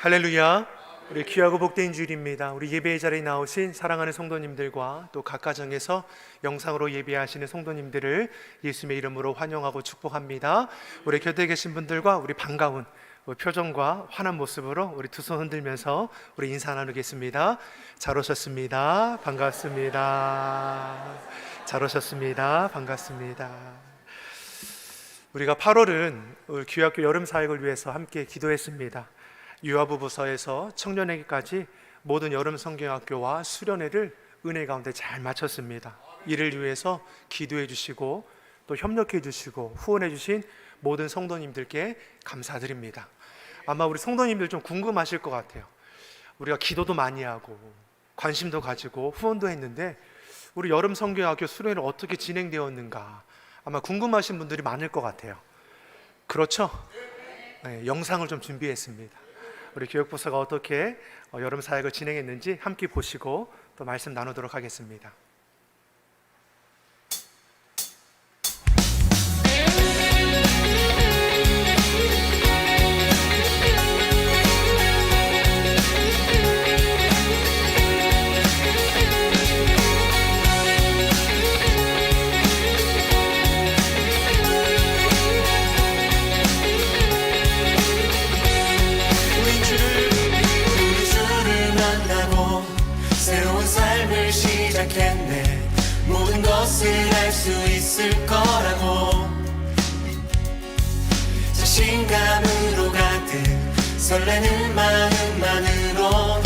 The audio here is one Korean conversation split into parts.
할렐루야. 우리 귀하고 복된 주일입니다. 우리 예배의 자리에 나오신 사랑하는 성도님들과 또 각 가정에서 영상으로 예배하시는 성도님들을 예수님의 이름으로 환영하고 축복합니다. 우리 곁에 계신 분들과 우리 반가운 뭐 표정과 환한 모습으로 우리 두 손 흔들면서 우리 인사 나누겠습니다. 잘 오셨습니다. 반갑습니다. 잘 오셨습니다. 반갑습니다. 우리가 8월은 우리 귀학교 여름 사역을 위해서 함께 기도했습니다. 유아부부서에서 청년에게까지 모든 여름 성경학교와 수련회를 은혜 가운데 잘 마쳤습니다. 이를 위해서 기도해 주시고 또 협력해 주시고 후원해 주신 모든 성도님들께 감사드립니다. 아마 우리 성도님들 좀 궁금하실 것 같아요. 우리가 기도도 많이 하고 관심도 가지고 후원도 했는데 우리 여름 성경학교 수련회는 어떻게 진행되었는가 아마 궁금하신 분들이 많을 것 같아요. 그렇죠? 네, 영상을 좀 준비했습니다. 우리 교육부서가 어떻게 어, 여름 사역을 진행했는지 함께 보시고 또 말씀 나누도록 하겠습니다. 있을 거라고. 자신감으로 가득 설레는 마음만으로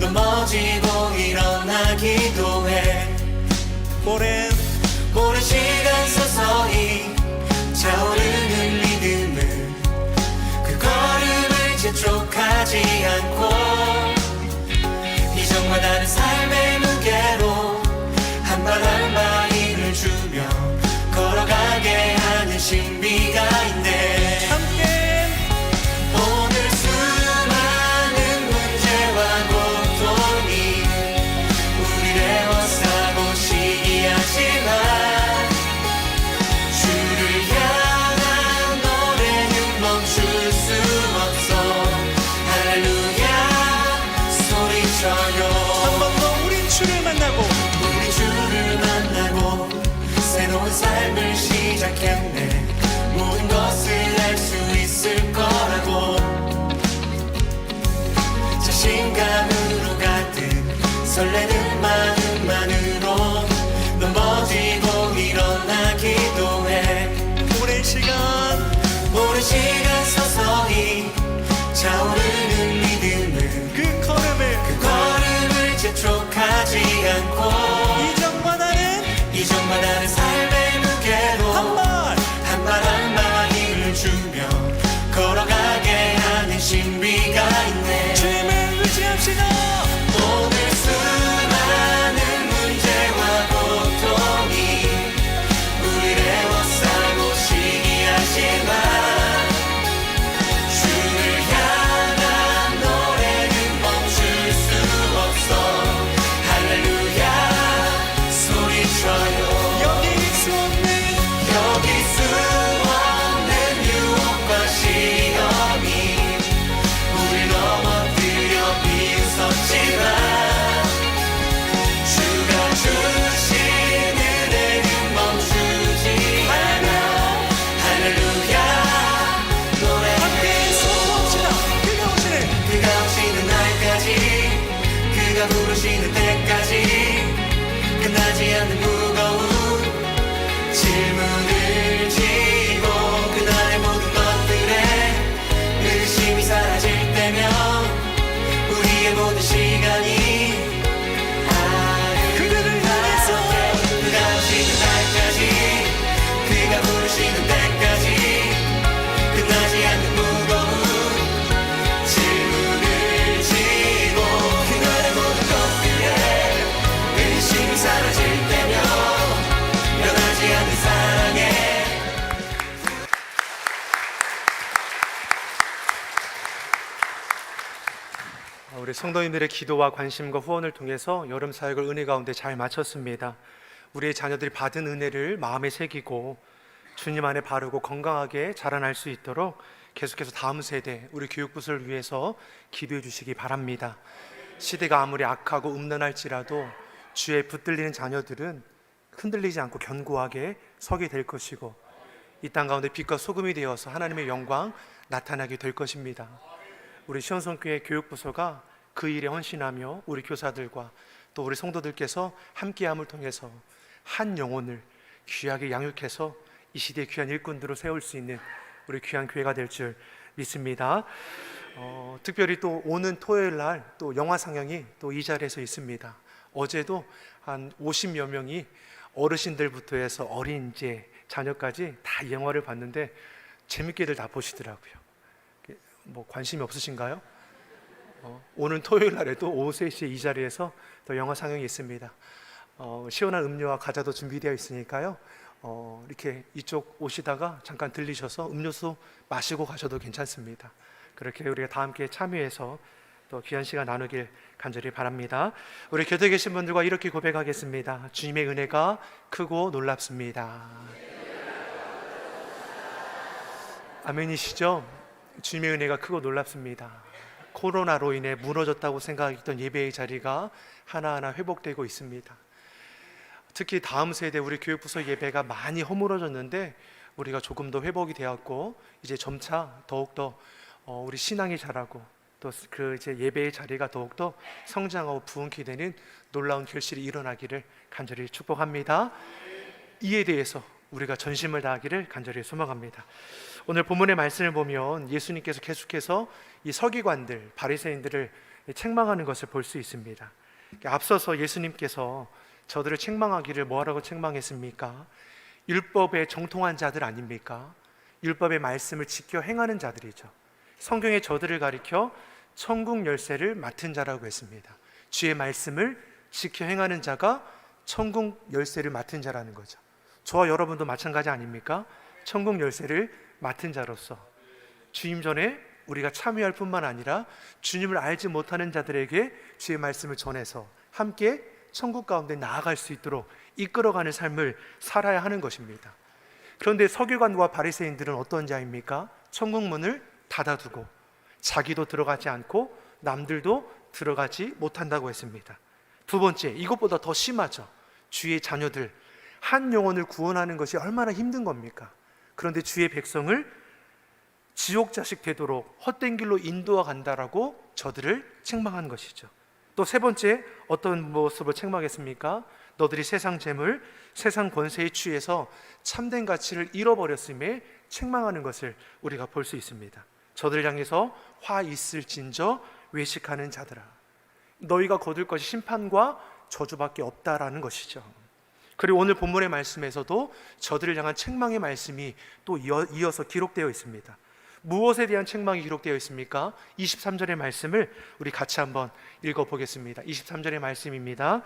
넘어지고 일어나기도 해 있을 거라고. 자신감으로 가득 설레는 성도님들의 기도와 관심과 후원을 통해서 여름 사역을 은혜 가운데 잘 마쳤습니다. 우리의 자녀들이 받은 은혜를 마음에 새기고 주님 안에 바르고 건강하게 자라날 수 있도록 계속해서 다음 세대 우리 교육부서를 위해서 기도해 주시기 바랍니다. 시대가 아무리 악하고 음란할지라도 주에 붙들리는 자녀들은 흔들리지 않고 견고하게 서게 될 것이고 이 땅 가운데 빛과 소금이 되어서 하나님의 영광 나타나게 될 것입니다. 우리 시원성교회 교육부서가 그 일에 헌신하며 우리 교사들과 또 우리 성도들께서 함께함을 통해서 한 영혼을 귀하게 양육해서 이 시대의 귀한 일꾼들로 세울 수 있는 우리 귀한 교회가 될 줄 믿습니다. 어, 특별히 또 오는 토요일 날 또 영화 상영이 또 이 자리에서 있습니다. 어제도 한 50여 명이 어르신들부터 해서 어린 이제 자녀까지 다 이 영화를 봤는데 재밌게들 다 보시더라고요. 뭐 관심이 없으신가요? 어, 오는 토요일 날에도 오후 3시에 이 자리에서 또 영화 상영이 있습니다. 어, 시원한 음료와 과자도 준비되어 있으니까요. 어, 이렇게 이쪽 오시다가 잠깐 들리셔서 음료수 마시고 가셔도 괜찮습니다. 그렇게 우리가 다 함께 참여해서 또 귀한 시간 나누길 간절히 바랍니다. 우리 곁에 계신 분들과 이렇게 고백하겠습니다. 주님의 은혜가 크고 놀랍습니다. 아멘이시죠? 주님의 은혜가 크고 놀랍습니다. 코로나로 인해 무너졌다고 생각했던 예배의 자리가 하나하나 회복되고 있습니다. 특히 다음 세대 우리 교육부서 예배가 많이 허물어졌는데 우리가 조금 더 회복이 되었고 이제 점차 더욱더 어, 우리 신앙이 자라고 또 그 이제 예배의 자리가 더욱더 성장하고 부흥케 되는 놀라운 결실이 일어나기를 간절히 축복합니다. 이에 대해서 우리가 전심을 다하기를 간절히 소망합니다. 오늘 본문의 말씀을 보면 예수님께서 계속해서 이 서기관들, 바리새인들을 책망하는 것을 볼 수 있습니다. 앞서서 예수님께서 저들을 책망하기를 뭐라고 책망했습니까? 율법에 정통한 자들 아닙니까? 율법의 말씀을 지켜 행하는 자들이죠. 성경에 저들을 가리켜 천국 열쇠를 맡은 자라고 했습니다. 주의 말씀을 지켜 행하는 자가 천국 열쇠를 맡은 자라는 거죠. 저와 여러분도 마찬가지 아닙니까? 천국 열쇠를 맡은 자로서 주임 전에 우리가 참여할 뿐만 아니라 주님을 알지 못하는 자들에게 주의 말씀을 전해서 함께 천국 가운데 나아갈 수 있도록 이끌어가는 삶을 살아야 하는 것입니다. 그런데 서기관과 바리새인들은 어떤 자입니까? 천국 문을 닫아두고 자기도 들어가지 않고 남들도 들어가지 못한다고 했습니다. 두 번째, 이것보다 더 심하죠. 주의 자녀들 한 영혼을 구원하는 것이 얼마나 힘든 겁니까? 그런데 주의 백성을 지옥 자식 되도록 헛된 길로 인도하 간다라고 저들을 책망한 것이죠. 또 세 번째 어떤 모습을 책망했습니까? 너들이 세상 재물, 세상 권세에 취해서 참된 가치를 잃어버렸음에 책망하는 것을 우리가 볼 수 있습니다. 저들 향해서 화 있을진저 외식하는 자들아, 너희가 거둘 것이 심판과 저주밖에 없다라는 것이죠. 그리고 오늘 본문의 말씀에서도 저들을 향한 책망의 말씀이 또 이어, 이어서 기록되어 있습니다. 무엇에 대한 책망이 기록되어 있습니까? 23절의 말씀을 우리 같이 한번 읽어 보겠습니다. 23절의 말씀입니다.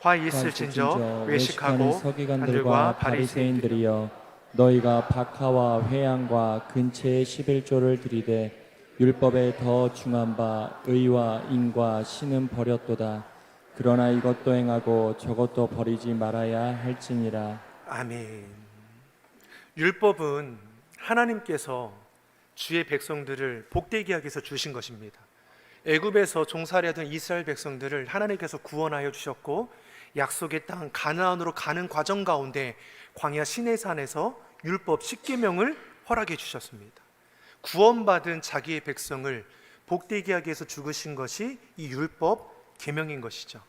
화 있을진저 외식하고 서기관들과 바리새인들이여 너희가 박하와 회양과 근처의 11조를 들이되 율법에 더 중한 바 의와 인과 신은 버렸도다 그러나 이것도 행하고 저것도 버리지 말아야 할지니라 아멘. 율법은 하나님께서 주의 백성들을 복되게 하기 위해서 주신 것입니다. 애굽에서 종살이하던 이스라엘 백성들을 하나님께서 구원하여 주셨고 약속의 땅 가나안으로 가는 과정 가운데 광야 시내산에서 율법 10계명을 허락해 주셨습니다. 구원받은 자기의 백성을 복되게 하기 위해서 죽으신 것이 이 율법 계명인 것이죠.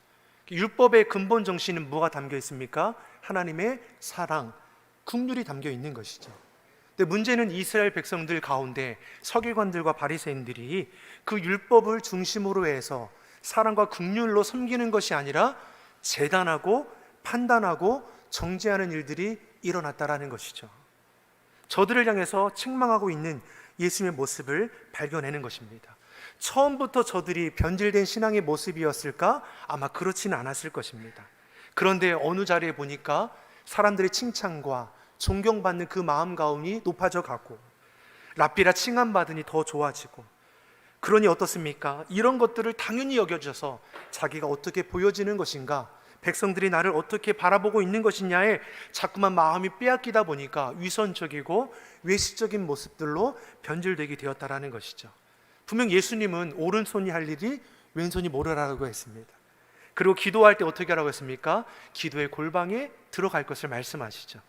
율법의 근본 정신은 뭐가 담겨 있습니까? 하나님의 사랑, 국률이 담겨 있는 것이죠. 근데 문제는 이스라엘 백성들 가운데 서기관들과 바리새인들이 그 율법을 중심으로 해서 사랑과 국률로 섬기는 것이 아니라 재단하고 판단하고 정죄하는 일들이 일어났다라는 것이죠. 저들을 향해서 책망하고 있는 예수님의 모습을 발견하는 것입니다. 처음부터 저들이 변질된 신앙의 모습이었을까? 아마 그렇지는 않았을 것입니다. 그런데 어느 자리에 보니까 사람들의 칭찬과 존경받는 그 마음 가운이 높아져 가고 랍비라 칭함받으니 더 좋아지고 그러니 어떻습니까? 이런 것들을 당연히 여겨져서 자기가 어떻게 보여지는 것인가 백성들이 나를 어떻게 바라보고 있는 것이냐에 자꾸만 마음이 빼앗기다 보니까 위선적이고 외식적인 모습들로 변질되게 되었다라는 것이죠. 분명 예수님은 오른손이 할 일이 왼손이 모르라고 했습니다. 그리고 기도할 때 어떻게 하라고 했습니까? 기도의 골방에 들어갈 것을 말씀하시죠.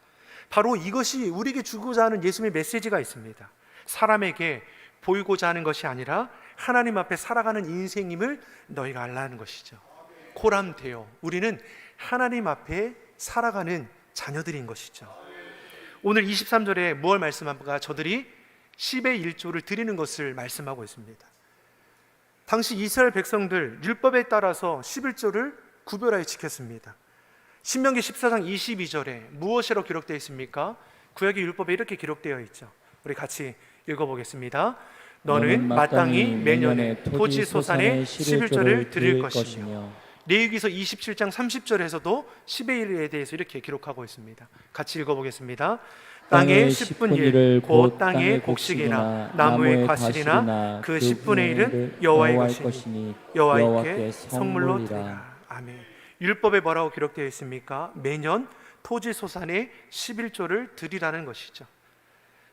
바로 이것이 우리에게 주고자 하는 예수님의 메시지가 있습니다. 사람에게 보이고자 하는 것이 아니라 하나님 앞에 살아가는 인생임을 너희가 알라는 것이죠. 코람되어 우리는 하나님 앞에 살아가는 자녀들인 것이죠. 오늘 23절에 무엇 말씀합니까? 저들이 10의 1조를 드리는 것을 말씀하고 있습니다. 당시 이스라엘 백성들 율법에 따라서 11조를 구별하여 지켰습니다. 신명기 14장 22절에 무엇이라고 기록되어 있습니까? 구약의 율법에 이렇게 기록되어 있죠. 우리 같이 읽어보겠습니다. 너는 마땅히 매년에 토지 소산의 11조를 드릴 것이며 레위기서 27장 30절에서도 10의 1에 대해서 이렇게 기록하고 있습니다. 같이 읽어보겠습니다. 땅의 10분 1, 곧 땅의 곡식이나 나무의 과실이나 그 10분의 1은 여호와의 것이니 여호와께 선물로 드리라. 아멘. 율법에 뭐라고 기록되어 있습니까? 매년 토지 소산의 11조를 드리라는 것이죠.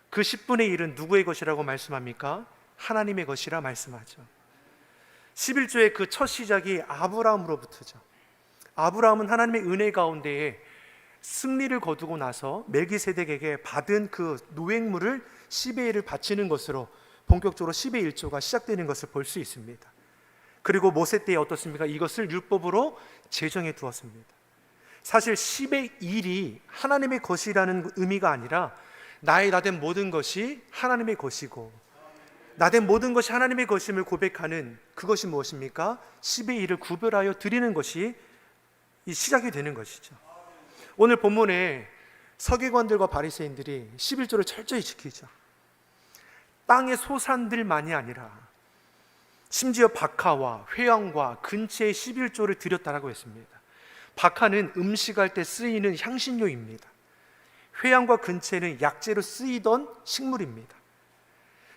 그 10분의 1은 누구의 것이라고 말씀합니까? 하나님의 것이라 말씀하죠. 11조의 그 첫 시작이 아브라함으로부터죠. 아브라함은 하나님의 은혜 가운데에 승리를 거두고 나서 멜기세덱에게 받은 그 노획물을 10의 1을 바치는 것으로 본격적으로 10의 1조가 시작되는 것을 볼 수 있습니다. 그리고 모세 때에 어떻습니까? 이것을 율법으로 제정해 두었습니다. 사실 10의 1이 하나님의 것이라는 의미가 아니라 나의 나된 모든 것이 하나님의 것이고 나된 모든 것이 하나님의 것임을 고백하는 그것이 무엇입니까? 10의 1을 구별하여 드리는 것이 이 시작이 되는 것이죠. 오늘 본문에 서기관들과 바리새인들이 11조를 철저히 지키죠. 땅의 소산들만이 아니라 심지어 박하와 회양과 근처의 11조를 드렸다라고 했습니다. 박하는 음식할 때 쓰이는 향신료입니다. 회양과 근처에는 약재로 쓰이던 식물입니다.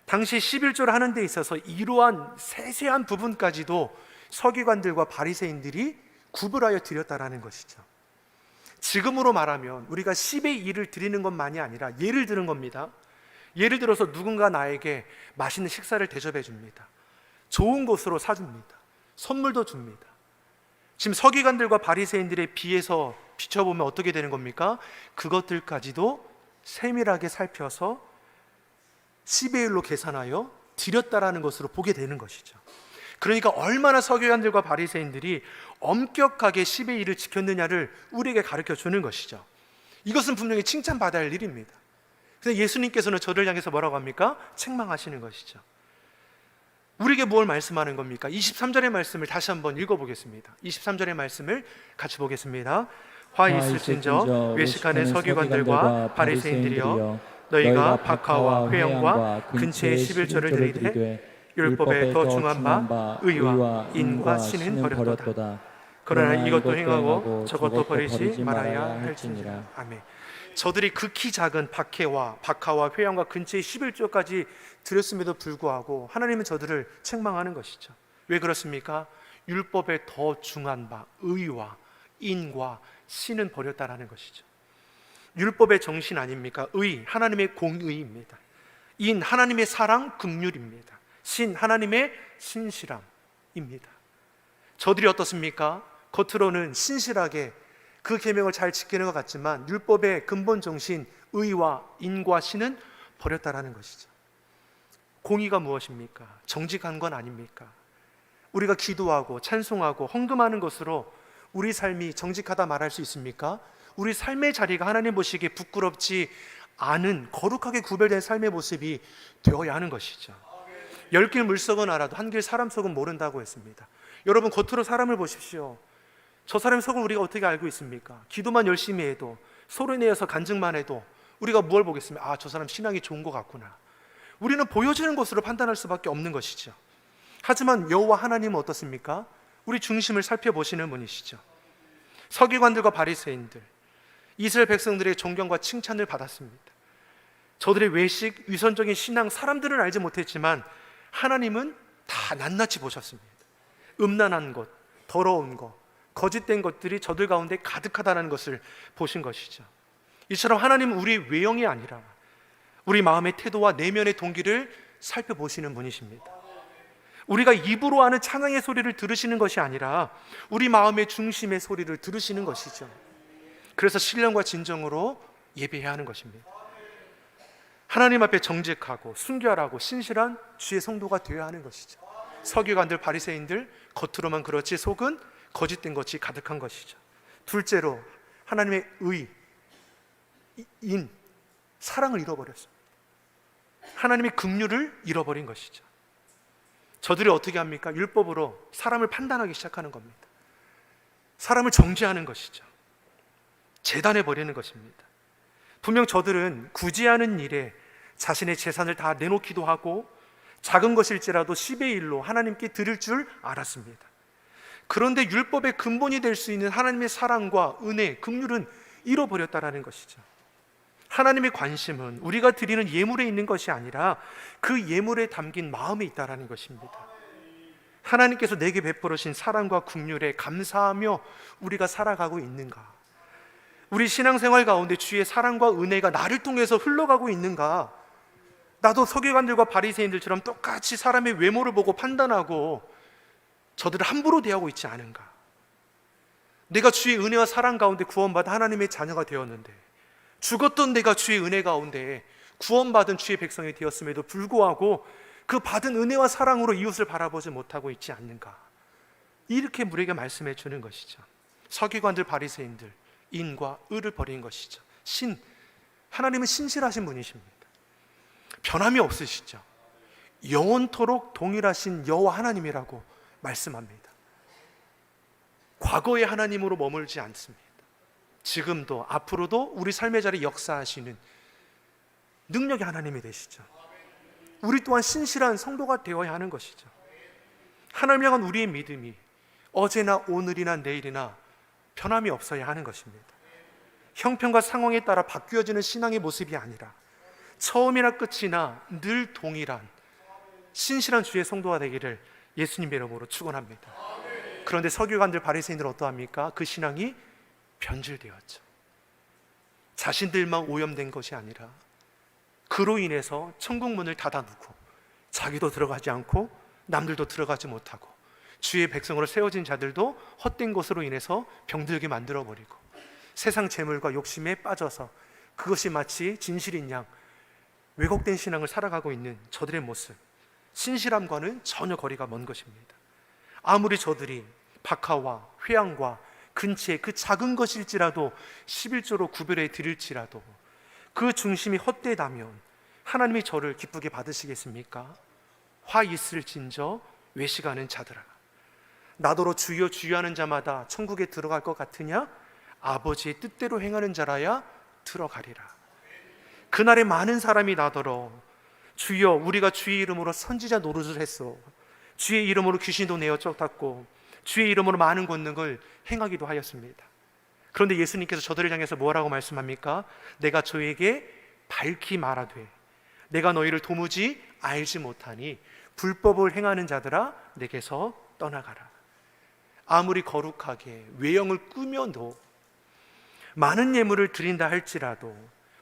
당시 11조를 하는 데 있어서 이러한 세세한 부분까지도 서기관들과 바리새인들이 구분하여 드렸다라는 것이죠. 지금으로 말하면 우리가 10의 1을 드리는 것만이 아니라 예를 드는 겁니다. 예를 들어서 누군가 나에게 맛있는 식사를 대접해 줍니다. 좋은 곳으로 사줍니다. 선물도 줍니다. 지금 서기관들과 바리새인들에 비해서 비춰보면 어떻게 되는 겁니까? 그것들까지도 세밀하게 살펴서 10의 1로 계산하여 드렸다라는 것으로 보게 되는 것이죠. 그러니까 얼마나 서기관들과 바리새인들이 엄격하게 10의 1을 지켰느냐를 우리에게 가르쳐 주는 것이죠. 이것은 분명히 칭찬받아야 할 일입니다. 근데 예수님께서는 저를 향해서 뭐라고 합니까? 책망하시는 것이죠. 우리에게 뭘 말씀하는 겁니까? 23절의 말씀을 다시 한번 읽어보겠습니다. 23절의 말씀을 같이 보겠습니다. 화 있을진저 외식하는 서기관들과 바리새인들이여 너희가 박하와 회영과 근처의 11조를 드리되 율법에 더 중한 바 의와 인과 신은 버렸도다. 그러나 이것도 행하고 저것도 버리지 말아야 할지니라. 아멘. 저들이 극히 작은 박해와 박하와 회양과 근처의 11조까지 드렸음에도 불구하고 하나님은 저들을 책망하는 것이죠. 왜 그렇습니까? 율법에 더 중한 바 의와 인과 신은 버렸다라는 것이죠. 율법의 정신 아닙니까? 의 하나님의 공의입니다. 인 하나님의 사랑 긍휼입니다. 신 하나님의 신실함입니다. 저들이 어떻습니까? 겉으로는 신실하게 그 계명을 잘 지키는 것 같지만 율법의 근본 정신 의와 인과 신은 버렸다라는 것이죠. 공의가 무엇입니까? 정직한 건 아닙니까? 우리가 기도하고 찬송하고 헌금하는 것으로 우리 삶이 정직하다 말할 수 있습니까? 우리 삶의 자리가 하나님 보시기에 부끄럽지 않은 거룩하게 구별된 삶의 모습이 되어야 하는 것이죠. 열 길 물속은 알아도 한 길 사람 속은 모른다고 했습니다. 여러분 겉으로 사람을 보십시오. 저 사람의 속을 우리가 어떻게 알고 있습니까? 기도만 열심히 해도 소리 내어서 간증만 해도 우리가 무엇 보겠습니까? 아, 저 사람 신앙이 좋은 것 같구나. 우리는 보여지는 것으로 판단할 수밖에 없는 것이죠. 하지만 여호와 하나님은 어떻습니까? 우리 중심을 살펴보시는 분이시죠. 서기관들과 바리새인들, 이스라엘 백성들의 존경과 칭찬을 받았습니다. 저들의 외식, 위선적인 신앙 사람들은 알지 못했지만 하나님은 다 낱낱이 보셨습니다. 음란한 것, 더러운 것, 거짓된 것들이 저들 가운데 가득하다는 것을 보신 것이죠. 이처럼 하나님은 우리 외형이 아니라 우리 마음의 태도와 내면의 동기를 살펴보시는 분이십니다. 우리가 입으로 하는 찬양의 소리를 들으시는 것이 아니라 우리 마음의 중심의 소리를 들으시는 것이죠. 그래서 신령과 진정으로 예배해야 하는 것입니다. 하나님 앞에 정직하고 순결하고 신실한 주의 성도가 되어야 하는 것이죠. 서기관들 바리새인들 겉으로만 그렇지 속은 거짓된 것이 가득한 것이죠. 둘째로 하나님의 의, 이- 인, 사랑을 잃어버렸습니다. 하나님의 긍휼을 잃어버린 것이죠. 저들이 어떻게 합니까? 율법으로 사람을 판단하기 시작하는 겁니다. 사람을 정죄하는 것이죠. 재단해 버리는 것입니다. 분명 저들은 굳이 하는 일에 자신의 재산을 다 내놓기도 하고 작은 것일지라도 10의 1로 하나님께 드릴 줄 알았습니다. 그런데 율법의 근본이 될 수 있는 하나님의 사랑과 은혜, 긍휼은 잃어버렸다라는 것이죠. 하나님의 관심은 우리가 드리는 예물에 있는 것이 아니라 그 예물에 담긴 마음에 있다라는 것입니다. 하나님께서 내게 베풀으신 사랑과 긍휼에 감사하며 우리가 살아가고 있는가? 우리 신앙생활 가운데 주의 사랑과 은혜가 나를 통해서 흘러가고 있는가? 나도 서기관들과 바리새인들처럼 똑같이 사람의 외모를 보고 판단하고 저들을 함부로 대하고 있지 않은가? 내가 주의 은혜와 사랑 가운데 구원받아 하나님의 자녀가 되었는데 죽었던 내가 주의 은혜 가운데 구원받은 주의 백성이 되었음에도 불구하고 그 받은 은혜와 사랑으로 이웃을 바라보지 못하고 있지 않는가? 이렇게 우리에게 말씀해 주는 것이죠. 서기관들 바리새인들 인과 의를 버린 것이죠. 신 하나님은 신실하신 분이십니다. 변함이 없으시죠. 영원토록 동일하신 여호와 하나님이라고 말씀합니다. 과거의 하나님으로 머물지 않습니다. 지금도 앞으로도 우리 삶의 자리에 역사하시는 능력의 하나님이 되시죠. 우리 또한 신실한 성도가 되어야 하는 것이죠. 하나님 향한 우리의 믿음이 어제나 오늘이나 내일이나 변함이 없어야 하는 것입니다. 형편과 상황에 따라 바뀌어지는 신앙의 모습이 아니라 처음이나 끝이나 늘 동일한 신실한 주의 성도가 되기를 예수님의 이름으로 축원합니다. 그런데 서기관들 바리새인들은 어떠합니까? 그 신앙이 변질되었죠. 자신들만 오염된 것이 아니라 그로 인해서 천국 문을 닫아놓고 자기도 들어가지 않고 남들도 들어가지 못하고 주의 백성으로 세워진 자들도 헛된 것으로 인해서 병들게 만들어 버리고 세상 재물과 욕심에 빠져서 그것이 마치 진실인 양 왜곡된 신앙을 살아가고 있는 저들의 모습 신실함과는 전혀 거리가 먼 것입니다. 아무리 저들이 박하와 회양과 근치의 그 작은 것일지라도 11조로 구별해 드릴지라도 그 중심이 헛되다면 하나님이 저를 기쁘게 받으시겠습니까? 화 있을 진저 외식하는 자들아 나더러 주여 주여 하는 자마다 천국에 들어갈 것 같으냐? 아버지의 뜻대로 행하는 자라야 들어가리라 그날에 많은 사람이 나더러 주여 우리가 주의 이름으로 선지자 노릇을 했어 주의 이름으로 귀신도 내어 쫓았고 주의 이름으로 많은 권능을 행하기도 하였습니다. 그런데 예수님께서 저들을 향해서 뭐라고 말씀합니까? 내가 저에게 밝히 말하되 내가 너희를 도무지 알지 못하니 불법을 행하는 자들아 내게서 떠나가라. 아무리 거룩하게 외형을 꾸며도 많은 예물을 드린다 할지라도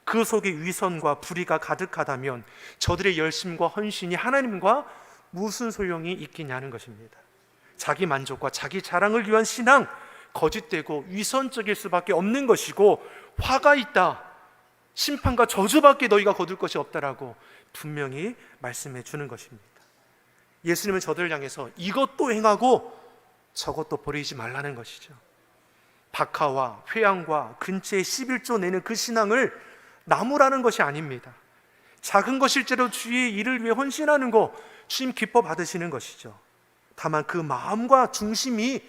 그 속에 위선과 불의가 가득하다면 저들의 열심과 헌신이 하나님과 무슨 소용이 있겠냐는 것입니다. 자기 만족과 자기 자랑을 위한 신앙 거짓되고 위선적일 수밖에 없는 것이고 화가 있다. 심판과 저주밖에 너희가 거둘 것이 없다라고 분명히 말씀해 주는 것입니다. 예수님은 저들을 향해서 이것도 행하고 저것도 버리지 말라는 것이죠. 박하와 회양과 근처에 11조 내는 그 신앙을 나무라는 것이 아닙니다. 작은 것일지라도 주의 일을 위해 헌신하는 거 주님 기뻐 받으시는 것이죠. 다만 그 마음과 중심이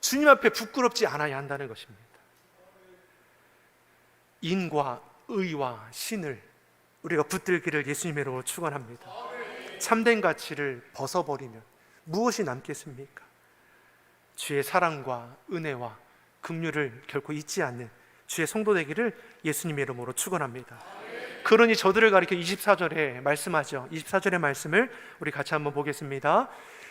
주님 앞에 부끄럽지 않아야 한다는 것입니다. 인과 의와 신을 우리가 붙들기를 예수님의 이름으로 축원합니다. 참된 가치를 벗어버리면 무엇이 남겠습니까? 주의 사랑과 은혜와 긍휼을 결코 잊지 않는 주의 성도 되기를 예수님의 이름으로 축원합니다. 그러니 저들을 가리켜 24절에 말씀하죠. 24절의 말씀을 우리 같이 한번 보겠습니다.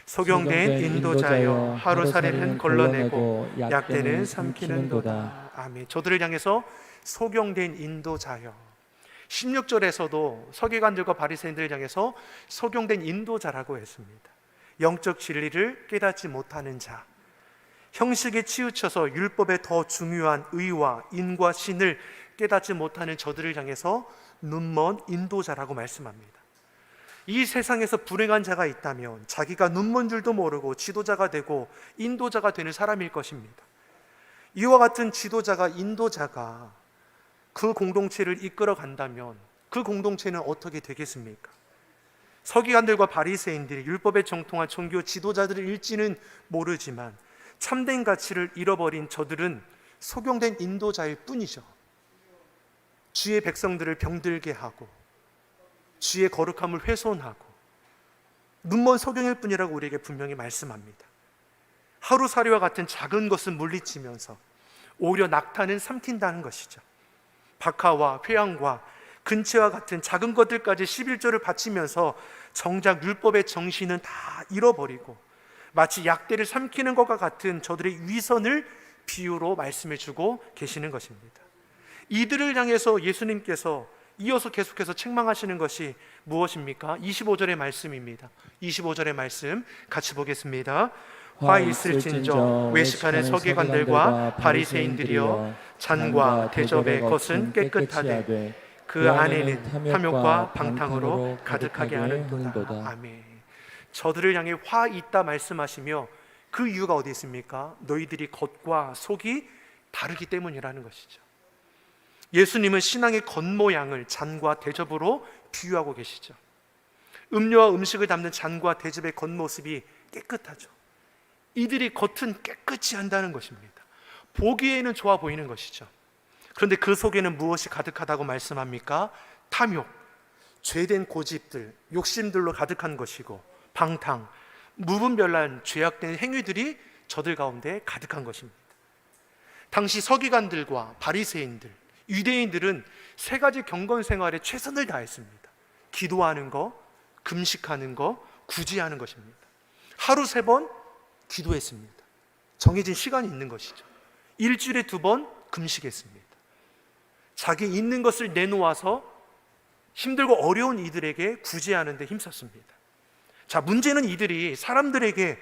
소경된 인도자여 하루살이는 걸러내고 약대는 삼키는도다. 아멘. 저들을 향해서 소경된 인도자여 16절에서도 서기관들과 바리새인들을 향해서 소경된 인도자라고 했습니다. 영적 진리를 깨닫지 못하는 자, 형식에 치우쳐서 율법에 더 중요한 의와 인과 신을 깨닫지 못하는 저들을 향해서 눈먼 인도자라고 말씀합니다. 이 세상에서 불행한 자가 있다면 자기가 눈먼 줄도 모르고 지도자가 되고 인도자가 되는 사람일 것입니다. 이와 같은 지도자가 인도자가 그 공동체를 이끌어 간다면 그 공동체는 어떻게 되겠습니까? 서기관들과 바리새인들이 율법에 정통한 종교 지도자들을 일지는 모르지만 참된 가치를 잃어버린 저들은 소경된 인도자일 뿐이죠. 주의 백성들을 병들게 하고 주의 거룩함을 훼손하고 눈먼 소경일 뿐이라고 우리에게 분명히 말씀합니다. 하루살이와 같은 작은 것은 물리치면서 오히려 낙타는 삼킨다는 것이죠. 박하와 회양과 근체와 같은 작은 것들까지 11조를 바치면서 정작 율법의 정신은 다 잃어버리고 마치 약대를 삼키는 것과 같은 저들의 위선을 비유로 말씀해 주고 계시는 것입니다. 이들을 향해서 예수님께서 이어서 계속해서 책망하시는 것이 무엇입니까? 25절의 말씀입니다. 25절의 말씀 같이 보겠습니다. 화 있을진저 외식하는 서기관들과 바리새인들이여 잔과 대접의 것은 깨끗하되 그 안에는 탐욕과 방탕으로 가득하게 하는도다. 아멘. 저들을 향해 화 있다 말씀하시며 그 이유가 어디 있습니까? 너희들이 겉과 속이 다르기 때문이라는 것이죠. 예수님은 신앙의 겉모양을 잔과 대접으로 비유하고 계시죠. 음료와 음식을 담는 잔과 대접의 겉모습이 깨끗하죠. 이들이 겉은 깨끗이 한다는 것입니다. 보기에는 좋아 보이는 것이죠. 그런데 그 속에는 무엇이 가득하다고 말씀합니까? 탐욕, 죄된 고집들, 욕심들로 가득한 것이고 방탕, 무분별한 죄악된 행위들이 저들 가운데 가득한 것입니다. 당시 서기관들과 바리새인들, 유대인들은 세 가지 경건 생활에 최선을 다했습니다. 기도하는 거, 금식하는 거, 구제하는 것입니다. 하루 세 번 기도했습니다. 정해진 시간이 있는 것이죠. 일주일에 두 번 금식했습니다. 자기 있는 것을 내놓아서 힘들고 어려운 이들에게 구제하는 데 힘썼습니다. 자, 문제는 이들이 사람들에게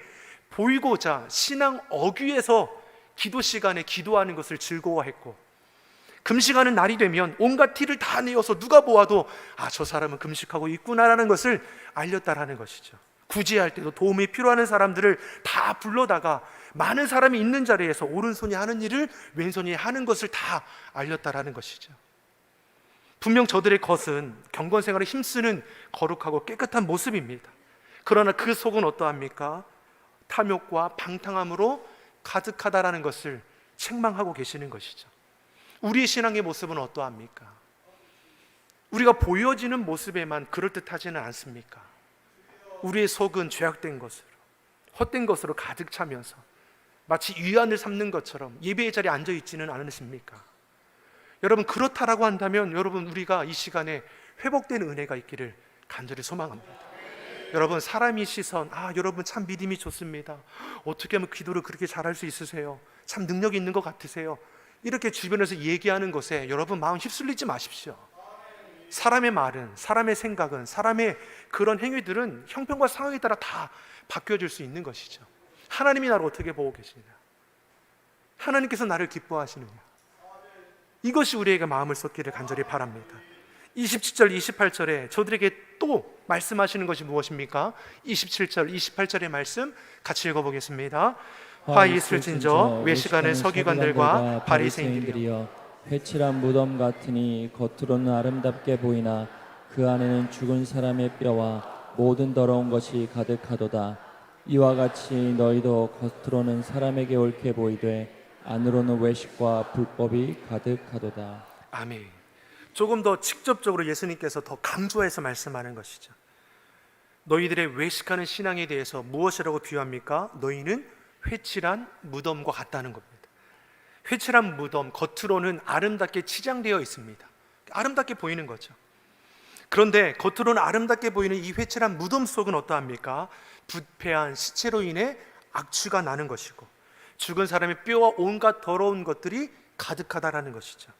보이고자 신앙 어귀에서 기도 시간에 기도하는 것을 즐거워했고 금식하는 날이 되면 온갖 티를 다 내어서 누가 보아도 아, 저 사람은 금식하고 있구나라는 것을 알렸다라는 것이죠. 구제할 때도 도움이 필요한 사람들을 다 불러다가 많은 사람이 있는 자리에서 오른손이 하는 일을 왼손이 하는 것을 다 알렸다라는 것이죠. 분명 저들의 것은 경건 생활에 힘쓰는 거룩하고 깨끗한 모습입니다. 그러나 그 속은 어떠합니까? 탐욕과 방탕함으로 가득하다라는 것을 책망하고 계시는 것이죠. 우리의 신앙의 모습은 어떠합니까? 우리가 보여지는 모습에만 그럴듯하지는 않습니까? 우리의 속은 죄악된 것으로 헛된 것으로 가득 차면서 마치 위안을 삼는 것처럼 예배의 자리에 앉아 있지는 않으십니까? 여러분 그렇다라고 한다면 여러분 우리가 이 시간에 회복되는 은혜가 있기를 간절히 소망합니다. 여러분 사람이 시선 아 여러분 참 믿음이 좋습니다. 어떻게 하면 기도를 그렇게 잘할 수 있으세요? 참 능력이 있는 것 같으세요? 이렇게 주변에서 얘기하는 것에 여러분 마음 휩쓸리지 마십시오. 사람의 말은 사람의 생각은 사람의 그런 행위들은 형편과 상황에 따라 다 바뀌어질 수 있는 것이죠. 하나님이 나를 어떻게 보고 계시냐? 하나님께서 나를 기뻐하시느냐? 이것이 우리에게 마음을 쏟기를 간절히 바랍니다. 27절, 28절에 저들에게 또 말씀하시는 것이 무엇입니까? 27절, 28절의 말씀 같이 읽어보겠습니다. 화 있을진저 외식하는 서기관들과 바리새인들이여 회칠한 무덤 같으니 겉으로는 아름답게 보이나 그 안에는 죽은 사람의 뼈와 모든 더러운 것이 가득하도다. 이와 같이 너희도 겉으로는 사람에게 옳게 보이되 안으로는 외식과 불법이 가득하도다. 아멘. 조금 더 직접적으로 예수님께서 더 강조해서 말씀하는 것이죠. 너희들의 외식하는 신앙에 대해서 무엇이라고 비유합니까? 너희는 회칠한 무덤과 같다는 겁니다. 회칠한 무덤 겉으로는 아름답게 치장되어 있습니다. 아름답게 보이는 거죠. 그런데 겉으로는 아름답게 보이는 이 회칠한 무덤 속은 어떠합니까? 부패한 시체로 인해 악취가 나는 것이고 죽은 사람의 뼈와 온갖 더러운 것들이 가득하다라는 것이죠.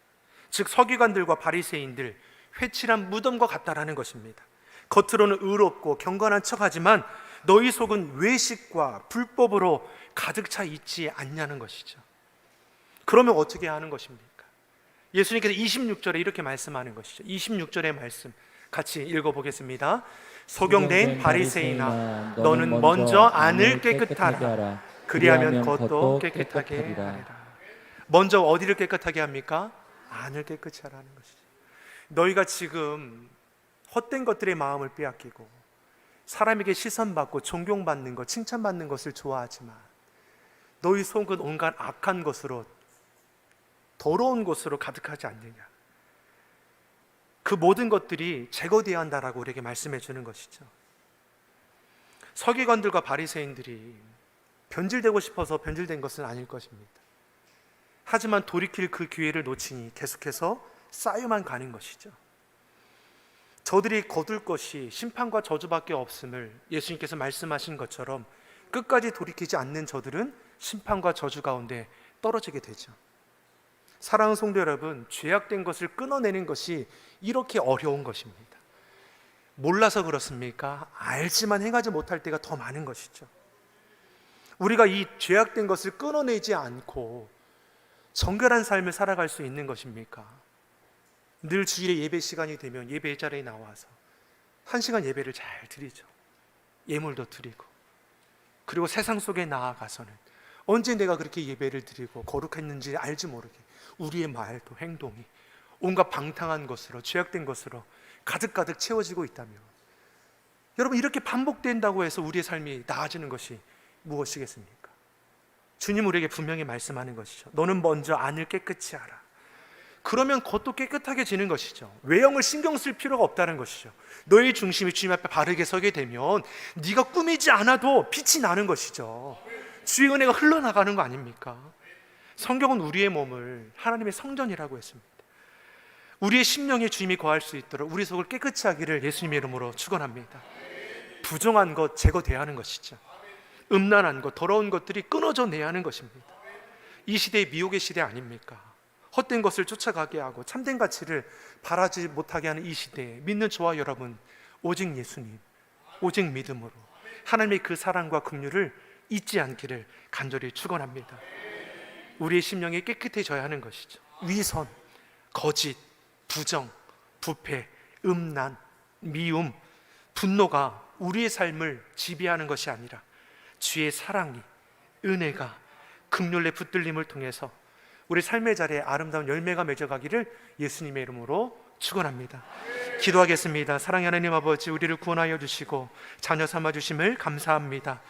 즉 서기관들과 바리새인들 회칠한 무덤과 같다라는 것입니다. 겉으로는 의롭고 경건한 척하지만 너희 속은 외식과 불법으로 가득 차 있지 않냐는 것이죠. 그러면 어떻게 하는 것입니까? 예수님께서 26절에 이렇게 말씀하는 것이죠. 26절의 말씀 같이 읽어보겠습니다. 소경된 바리새인아 너는 먼저 안을 깨끗하라 하라. 그리하면 겉도 깨끗하게 하리라. 먼저 어디를 깨끗하게 합니까? 안을 깨끗이 하라는 것이죠. 너희가 지금 헛된 것들의 마음을 빼앗기고 사람에게 시선받고 존경받는 것, 칭찬받는 것을 좋아하지만 너희 속은 온갖 악한 것으로 더러운 것으로 가득하지 않느냐. 그 모든 것들이 제거되어야 한다라고 우리에게 말씀해 주는 것이죠. 서기관들과 바리새인들이 변질되고 싶어서 변질된 것은 아닐 것입니다. 하지만 돌이킬 그 기회를 놓치니 계속해서 쌓여만 가는 것이죠. 저들이 거둘 것이 심판과 저주밖에 없음을 예수님께서 말씀하신 것처럼 끝까지 돌이키지 않는 저들은 심판과 저주 가운데 떨어지게 되죠. 사랑하는 성도 여러분, 죄악된 것을 끊어내는 것이 이렇게 어려운 것입니다. 몰라서 그렇습니까? 알지만 행하지 못할 때가 더 많은 것이죠. 우리가 이 죄악된 것을 끊어내지 않고 정결한 삶을 살아갈 수 있는 것입니까? 늘 주일에 예배 시간이 되면 예배 자리에 나와서 한 시간 예배를 잘 드리죠. 예물도 드리고 그리고 세상 속에 나아가서는 언제 내가 그렇게 예배를 드리고 거룩했는지 알지 모르게 우리의 말도 행동이 온갖 방탕한 것으로 죄악된 것으로 가득가득 채워지고 있다면 여러분 이렇게 반복된다고 해서 우리의 삶이 나아지는 것이 무엇이겠습니까? 주님 우리에게 분명히 말씀하는 것이죠. 너는 먼저 안을 깨끗이 하라. 그러면 겉도 깨끗하게 지는 것이죠. 외형을 신경 쓸 필요가 없다는 것이죠. 너의 중심이 주님 앞에 바르게 서게 되면 네가 꾸미지 않아도 빛이 나는 것이죠. 주의 은혜가 흘러나가는 거 아닙니까? 성경은 우리의 몸을 하나님의 성전이라고 했습니다. 우리의 심령에 주님이 거할 수 있도록 우리 속을 깨끗이 하기를 예수님의 이름으로 축원합니다. 부정한 것 제거돼야 하는 것이죠. 음란한 것, 더러운 것들이 끊어져 내야 하는 것입니다. 이 시대의 미혹의 시대 아닙니까? 헛된 것을 쫓아가게 하고 참된 가치를 바라지 못하게 하는 이 시대에 믿는 저와 여러분 오직 예수님, 오직 믿음으로 하나님의 그 사랑과 긍휼을 잊지 않기를 간절히 축원합니다. 우리의 심령이 깨끗해져야 하는 것이죠. 위선, 거짓, 부정, 부패, 음란, 미움, 분노가 우리의 삶을 지배하는 것이 아니라 주의 사랑이 은혜가 극률의 붙들림을 통해서 우리 삶의 자리에 아름다운 열매가 맺어가기를 예수님의 이름으로 축원합니다. 기도하겠습니다. 사랑의 하나님 아버지 우리를 구원하여 주시고 자녀 삼아 주심을 감사합니다.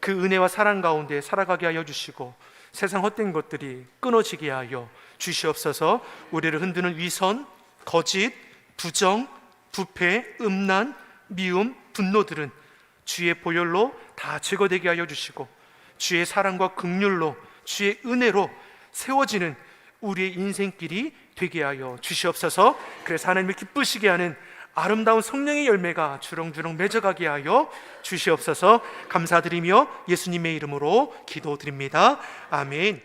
그 은혜와 사랑 가운데 살아가게 하여 주시고 세상 헛된 것들이 끊어지게 하여 주시옵소서. 우리를 흔드는 위선, 거짓, 부정, 부패, 음란, 미움, 분노들은 주의 보혈로 다 제거되게 하여 주시고 주의 사랑과 긍휼로 주의 은혜로 세워지는 우리의 인생길이 되게 하여 주시옵소서. 그래서 하나님을 기쁘시게 하는 아름다운 성령의 열매가 주렁주렁 맺어가게 하여 주시옵소서. 감사드리며 예수님의 이름으로 기도드립니다. 아멘.